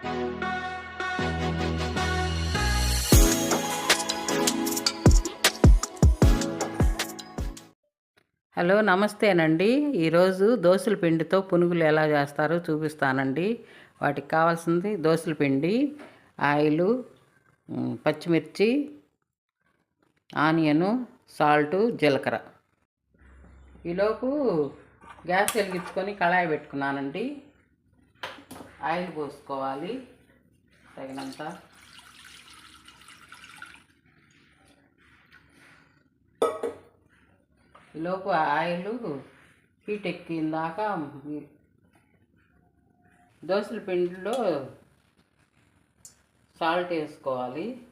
Hello నమస్తేనండి. ఈరోజు దోశల పిండితో పునుగులు ఎలా చేస్తారో చూపిస్తానండి. వాటికి కావాల్సింది దోశల పిండి ఆయిలు పచ్చిమిర్చి ఆనియను సాల్టు జీలకర్ర. ఈలోపు గ్యాస్ వెలిగించుకొని కళాయి పెట్టుకున్నానండి. ఆయిల్ పోసుకోవాలి తగినంత. లోపు ఆయిల్ హీట్ ఎక్కిన దాకా దోసల పిండిలో సాల్ట్ వేసుకోవాలి.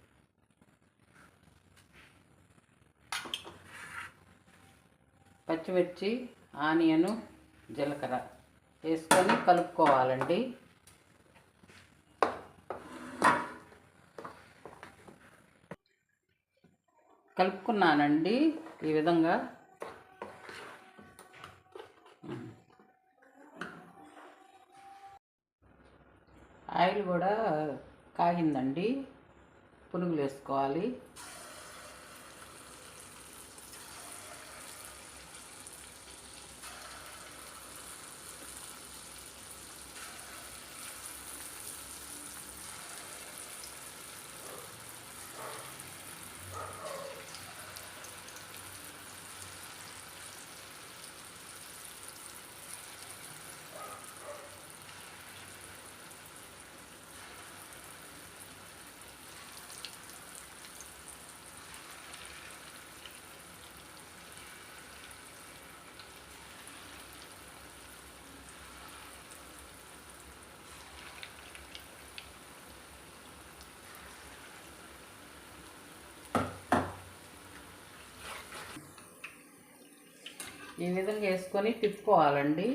పచ్చిమిర్చి ఆనియను జీలకర్ర వేసుకొని కలుపుకోవాలండి. కలుపుకున్నానండి ఈ విధంగా. ఆయిల్ కూడా కాగిందండి. పునుగులు వేసుకోవాలి. ఈ విధంగా వేసుకొని తిప్పుకోవాలండి.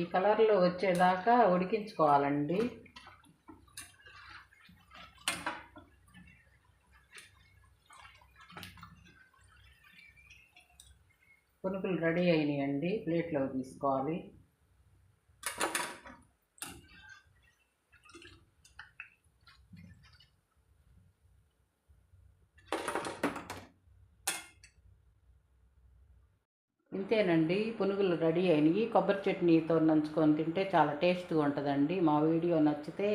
ఈ కలర్లో వచ్చేదాకా ఉడికించుకోవాలండి. పునుకులు రెడీ అయినాయండి. ప్లేట్లో తీసుకోవాలి. ఇంతేనండి పునుగులు రెడీ అయినాయి. కొబ్బరి చట్నీతో నంచుకొని తింటే చాలా టేస్ట్గా ఉంటుందండి. మా వీడియో నచ్చితే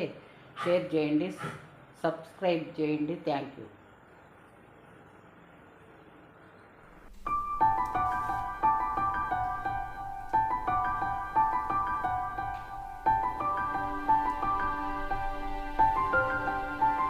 షేర్ చేయండి సబ్స్క్రైబ్ చేయండి. Thank you.